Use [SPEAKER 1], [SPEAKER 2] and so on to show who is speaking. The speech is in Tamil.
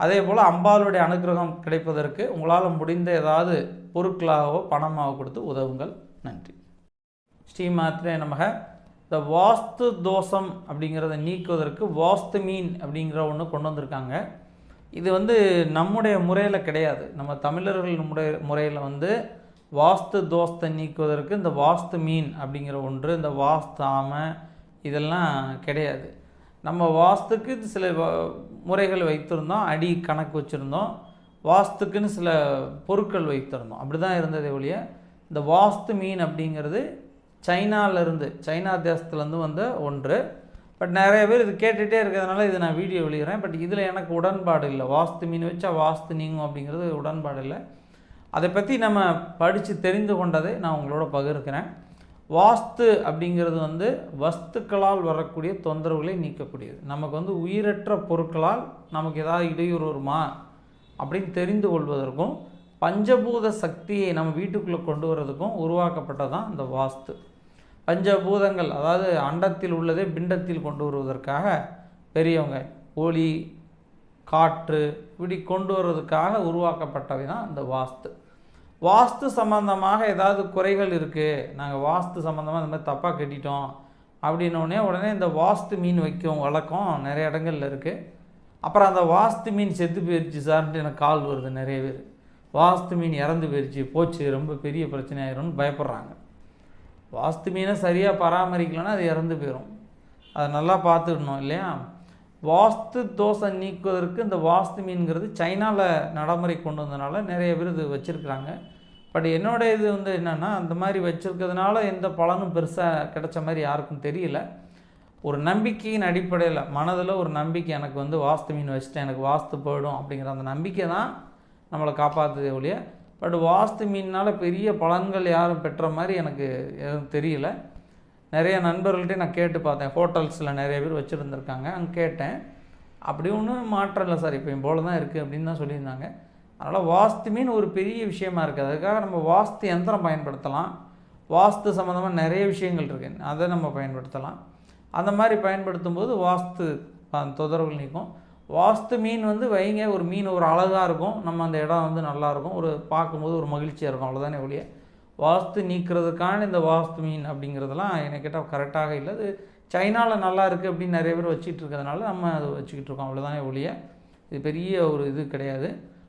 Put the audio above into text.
[SPEAKER 1] அதே போல் அம்பாளுடைய அனுகிரகம் கிடைப்பதற்கு உங்களால் முடிந்த ஏதாவது பொருட்களாகவோ பணமாகவோ கொடுத்து உதவுங்கள். நன்றி. ஸ்ரீமாத்ரே நமக. இந்த வாஸ்து தோஷம் அப்படிங்கிறத நீக்குவதற்கு வாஸ்து மீன் அப்படிங்கிற ஒன்று கொண்டு வந்திருக்காங்க. இது வந்து நம்முடைய முறையில் கிடையாது. நம்ம தமிழர்கள் முறை முறையில் வந்து வாஸ்து தோஷத்தை நீக்குவதற்கு இந்த வாஸ்து மீன் அப்படிங்கிற ஒன்று இந்த வாஸ்து ஆமை இதெல்லாம் கிடையாது. நம்ம வாஸ்துக்கு சில வ- முறைகள் வைத்திருந்தோம் அடி கணக்கு வச்சுருந்தோம். வாஸ்துக்குன்னு சில பொருட்கள் வைத்திருந்தோம். அப்படி தான் இருந்ததே ஒழிய இந்த வாஸ்து மீன் அப்படிங்கிறது சைனாலேருந்து சைனா தேசத்துலேருந்து வந்த ஒன்று. பட் நிறைய பேர் இது கேட்டுகிட்டே இருக்கிறதுனால இதை நான் வீடியோ வெளியிடுறேன். பட் இதில் எனக்கு உடன்பாடு இல்லை. வாஸ்து மீன் வச்சா வாஸ்து நீங்கும் அப்படிங்கிறது உடன்பாடு இல்லை. அதை பற்றி நம்ம படித்து தெரிந்து கொண்டதை நான் உங்களோட பகிர்க்கிறேன் வாஸ்து அப்படிங்கிறது வந்து வஸ்துக்களால் வரக்கூடிய தொந்தரவுகளை நீக்கக்கூடியது. நமக்கு வந்து உயிரற்ற பொருட்களால் நமக்கு ஏதாவது இடையூறு வருமா அப்படின்னு தெரிந்து கொள்வதற்கும் பஞ்சபூத சக்தியை நம்ம வீட்டுக்குள்ளே கொண்டு வர்றதுக்கும் உருவாக்கப்பட்டதான் இந்த வாஸ்து. பஞ்சபூதங்கள் அதாவது அண்டத்தில் உள்ளதே பிண்டத்தில் கொண்டு வருவதற்காக பெரியவங்க ஒளி காற்று இப்படி கொண்டு வர்றதுக்காக உருவாக்கப்பட்டவை தான் இந்த வாஸ்து. வாஸ்து சம்பந்தமாக ஏதாவது குறைகள் இருக்குது நாங்கள் வாஸ்து சம்மந்தமாக இந்த மாதிரி தப்பாக கட்டிட்டோம் அப்படின்னோடனே உடனே இந்த வாஸ்து மீன் வைக்கும் வழக்கம் நிறைய இடங்கள்ல இருக்குது அப்புறம் அந்த வாஸ்து மீன் செத்து போயிடுச்சு சார்ன்ட்டு எனக்கு கால் வருது நிறைய பேர். வாஸ்து மீன் இறந்து போயிடுச்சு போச்சு ரொம்ப பெரிய பிரச்சனை ஆயிரும்னு பயப்படுறாங்க. வாஸ்து மீனை சரியாக பராமரிக்கலைன்னா அது இறந்து போயிடும் அதை நல்லா பார்த்துக்கணும் இல்லையா? வாஸ்து தோசை நீக்குவதற்கு இந்த வாஸ்து மீன்கிறது சைனாவில் நடைமுறை கொண்டு வந்தனால நிறைய பேர் இது வச்சுருக்குறாங்க. பட் என்னோட இது வந்து என்னென்னா அந்த மாதிரி வச்சுருக்கிறதுனால எந்த பலனும் பெருசாக கிடைச்ச மாதிரி யாருக்கும் தெரியல. ஒரு நம்பிக்கையின் அடிப்படையில் மனதில் ஒரு நம்பிக்கை எனக்கு வந்து வாஸ்து மீன் வச்சுட்டேன் எனக்கு வாஸ்து போயிடும் அப்படிங்கிற அந்த நம்பிக்கை தான் நம்மளை காப்பாற்றுதே ஒழிய பட் வாஸ்து மீனால் பெரிய பலன்கள் யாரும் பெற்ற மாதிரி எனக்கு எதுவும் தெரியல. நிறைய நண்பர்கள்ட்டே நான் கேட்டு பார்த்தேன். ஹோட்டல்ஸில் நிறைய பேர் வச்சுருந்துருக்காங்க. அங்கே கேட்டேன். அப்படி ஒன்றும் மாற்றம் இல்லை சார். இப்போ போல் தான் இருக்குது அப்படின்னு தான் சொல்லியிருந்தாங்க. அதனால் வாஸ்து மீன் ஒரு பெரிய விஷயமா இருக்குது அதுக்காக நம்ம வாஸ்து யந்திரம் பயன்படுத்தலாம். வாஸ்து சம்மந்தமாக நிறைய விஷயங்கள் இருக்குது அதை நம்ம பயன்படுத்தலாம். அந்த மாதிரி பயன்படுத்தும் போது வாஸ்து அஹ், தொந்தரவுகள் நீக்கும். வாஸ்து மீன் வந்து வைங்க ஒரு மீன் ஒரு அழகாக இருக்கும். நம்ம அந்த இடம் வந்து நல்லாயிருக்கும் ஒரு பார்க்கும்போது ஒரு மகிழ்ச்சியாக இருக்கும். அவ்வளோதானே ஒழிய வாஸ்து நீக்கிறதுக்கான இந்த வாஸ்து மீன் அப்படிங்கிறதெல்லாம் என்கிட்ட கேட்டால் கரெக்டாக இல்லை. அது சைனாவில் நல்லா இருக்குது அப்படின்னு நிறைய பேர் வச்சுட்டு இருக்கிறதுனால நம்ம அதை வச்சுக்கிட்டு இருக்கோம். அவ்வளோதானே ஒழிய இது பெரிய ஒரு இது கிடையாது.